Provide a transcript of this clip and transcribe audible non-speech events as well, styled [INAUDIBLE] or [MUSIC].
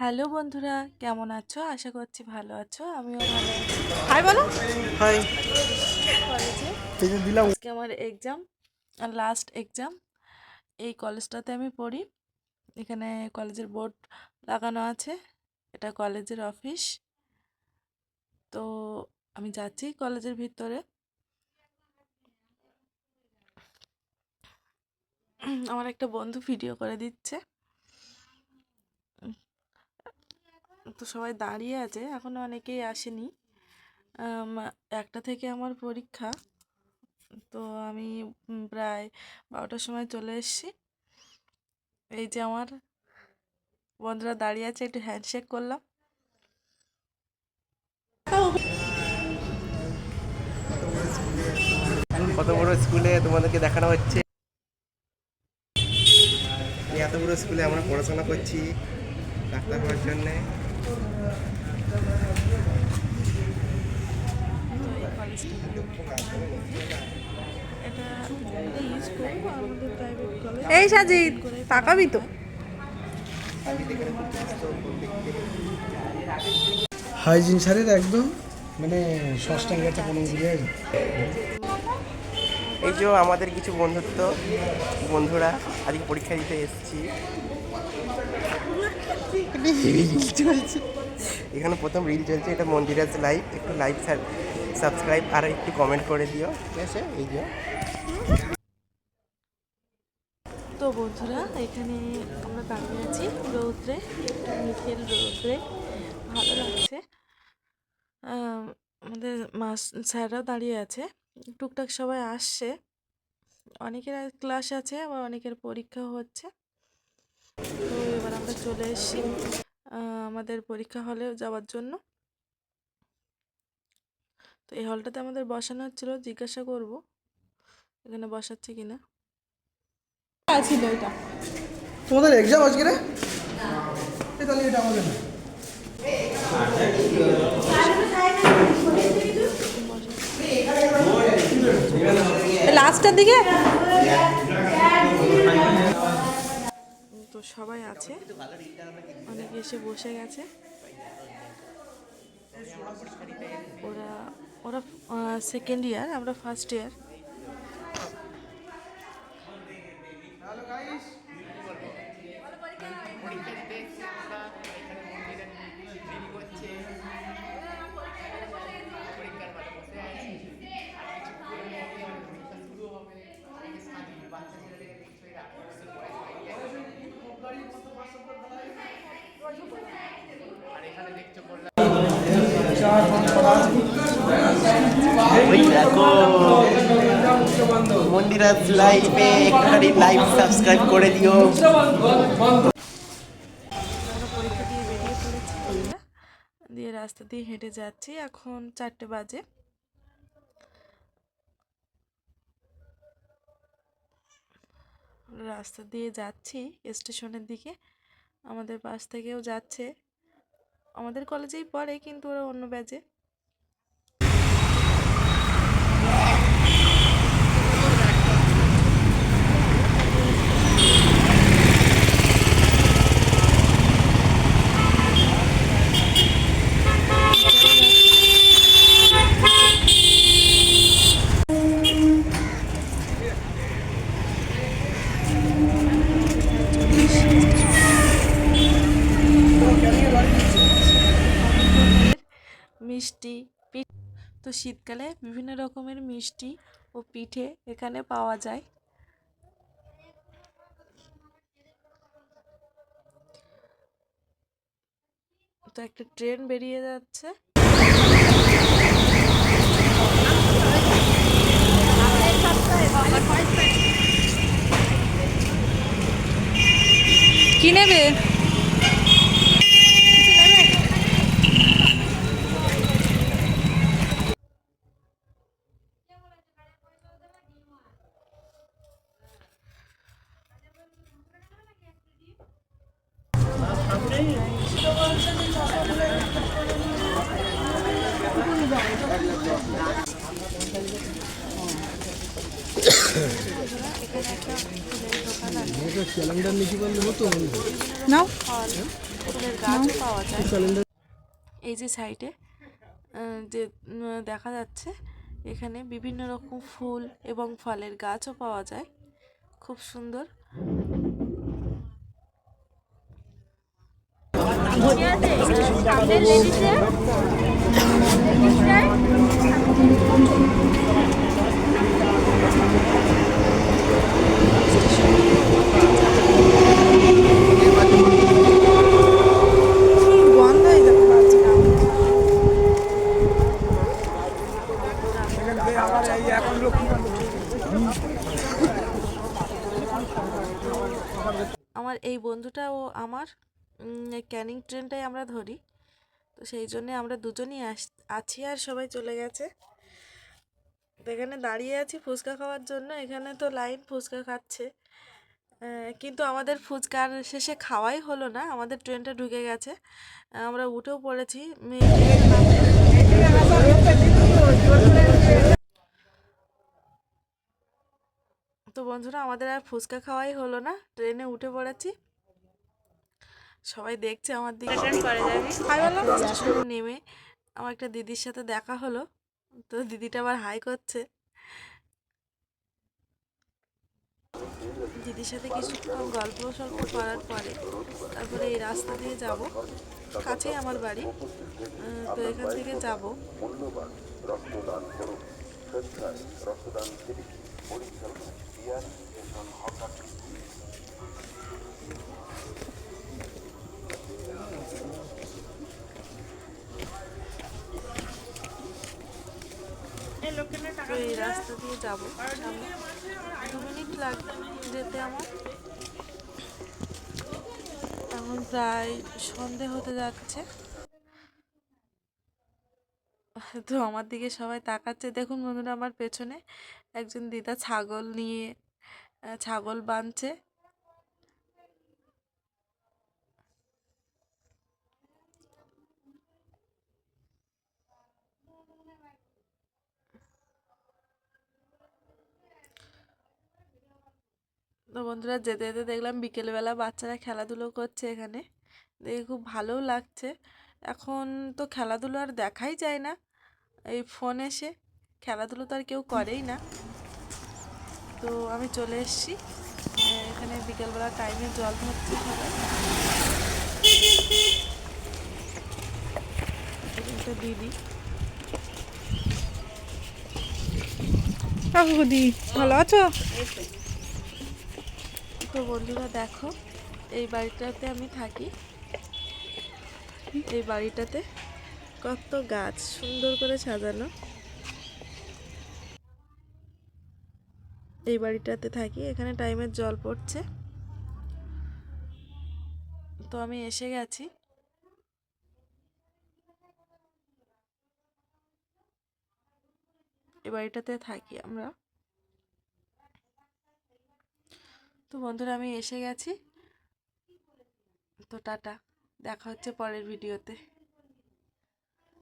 Hello বন্ধুরা কেমন আছো? আশা করছি ভালো আছো আমিও ভালো আছি। হাই বলো। হাই। দিলাম। আজকে আমার এক্সাম লাস্ট এক্সাম এই কলেজটাতে আমি পড়ি। এখানে কলেজের বোর্ড লাগানো আছে। এটা কলেজের অফিস তো আমি যাচ্ছি কলেজের ভিতরে। আমার একটা বন্ধু ভিডিও করে দিচ্ছে। তো সবাই দাঁড়িয়ে আছে এখনও অনেকেই আসেনি। একটা থেকে আমার পরীক্ষা, তো আমি প্রায় বারোটার সময় চলে এসেছি। এই যে আমার বন্ধুরা দাঁড়িয়ে আছে, একটু হ্যান্ডশেক করলাম। কত বড় স্কুলে তোমাদেরকে দেখানো হচ্ছে? এত বড় স্কুলে আমরা পড়াশোনা করছি ডাক্তার হওয়ার জন্যে। এই কলেজটা এটা এটা ইউজ করব আমাদের প্রাইভেট কলেজ এই সাজিদ তাকাবি তো। হাইজিন স্যারের একদম মানে ষষ্ঠা গেছে কোনো বুঝে এই যে আমাদের কিছু বন্ধুত্ব বন্ধুরা আজকে পরীক্ষা দিতে এসেছি। রিল [LAUGHS] চলছে এখানে প্রথম রিল চলছে এটা মন্দিরাজ লাইভ একটু লাইভ সাবস্ক্রাইব আর একটু কমেন্ট করে দিও ঠিক আছে? এই যে। তো বন্ধুরা এখানে আমরা দাঁড়িয়ে আছি রৌদ্রে একটু মিঠেল রৌদ্রে। ভালো লাগছে। আম, আমাদের মাস স্যাররাও দাঁড়িয়ে আছে। টুকটাক সবাই আসছে। অনেকের ক্লাস আছে আবার অনেকের পরীক্ষা হচ্ছে। তো এবার আমরা চলে এসেছি আমাদের পরীক্ষা হলে যাওয়ার জন্য। তো এই হলটাতে আমাদের বসানো হচ্ছিল জিজ্ঞাসা করব এখানে বসাচ্ছে কিনা। ছিল এটা? তোমাদের এক্সাম আজকে রে? এই তাহলে এটা আমাদের না। লাস্টের দিকে? তো সবাই আছে। অনেকে এসে বসে গেছে। ওরা ওরা সেকেন্ড ইয়ার আমরা ফার্স্ট ইয়ার ওই দেখো মন্দিরাজ লাইভে একটুখানি লাইভ সাবস্ক্রাইব করে দিও। দিয়ে রাস্তা দিয়ে হেঁটে যাচ্ছি, এখন চারটে বাজে। রাস্তা দিয়ে যাচ্ছি স্টেশনের দিকে, আমাদের পাশ থেকেও যাচ্ছে। আমাদের কলেজেই পড়ে, কিন্তু ওরা অন্য ব্যাচে মিষ্টি তো শীতকালে বিভিন্ন রকমের মিষ্টি ও পিঠে এখানে পাওয়া যায়। তো একটা ট্রেন বেরিয়ে যাচ্ছে। কি নেবে? ক্যালেন্ডার পারলে হতো নাও এই যে সাইডে যে দেখা যাচ্ছে এখানে বিভিন্ন রকম ফুল এবং ফলের গাছও পাওয়া যায়। খুব সুন্দর। বাচ্চাটা আমার এই বন্ধুটা ও আমার ক্যানিং ট্রেনটাই আমরা ধরি। তো সেই জন্যে আমরা দুজনই আস, আছি আর সবাই চলে গেছে। তো এখানে দাঁড়িয়ে আছি ফুচকা খাওয়ার জন্য। এখানে তো লাইন ফুচকা খাচ্ছে। কিন্তু আমাদের ফুচকার শেষে খাওয়াই হলো না। আমাদের ট্রেনটা ঢুকে গেছে। আমরা উঠেও পড়েছি। তো বন্ধুরা, আমাদের আর ফুচকা খাওয়াই হলো না। ট্রেনে উঠে পড়েছি। সবাই দেখছে আমার দিকে হাই বলো স্টেশনে নেমে আমার একটা দিদির সাথে দেখা হলো তো দিদিটা আবার হাই করছে দিদির সাথে কিছুক্ষণ গল্প সল্প করার পরে তারপরে এই রাস্তা দিয়ে যাব কাছেই আমার বাড়ি তো এখান থেকে যাব তো রাস্তা দিয়ে যাব। দু মিনিট লাগবে যেতে আমার। এখন প্রায় সন্ধে হতে যাচ্ছে। তো আমার দিকে সবাই তাকাচ্ছে। দেখুন বন্ধুরা, আমার পেছনে একজন দিদা ছাগল নিয়ে ছাগল বাঁধছে। তো বন্ধুরা যেতে যেতে দেখলাম বিকেলবেলা বাচ্চারা খেলাধুলো করছে এখানে। দেখে খুব ভালোও লাগছে। এখন তো খেলাধুলো আর দেখাই যায় না। এই ফোন এসে খেলাধুলো তো আর কেউ করেই না। তো আমি চলে এসেছি। এখানে বিকেলবেলা টাইমে জল ধরছে সবাই। একটা দিদি। ভালো আছো? তো বন্ধুরা দেখো, এই বাড়িটাতে আমি থাকি। এই বাড়িটাতে কত গাছ সুন্দর করে সাজানো। এই বাড়িটাতে থাকি, এখানে টাইমের জল পড়ছে। তো আমি এসে গেছি। এই বাড়িটাতে থাকি আমরা। তো বন্ধুরা আমি এসে গেছি। তো টাটা দেখা হচ্ছে পরের ভিডিওতে।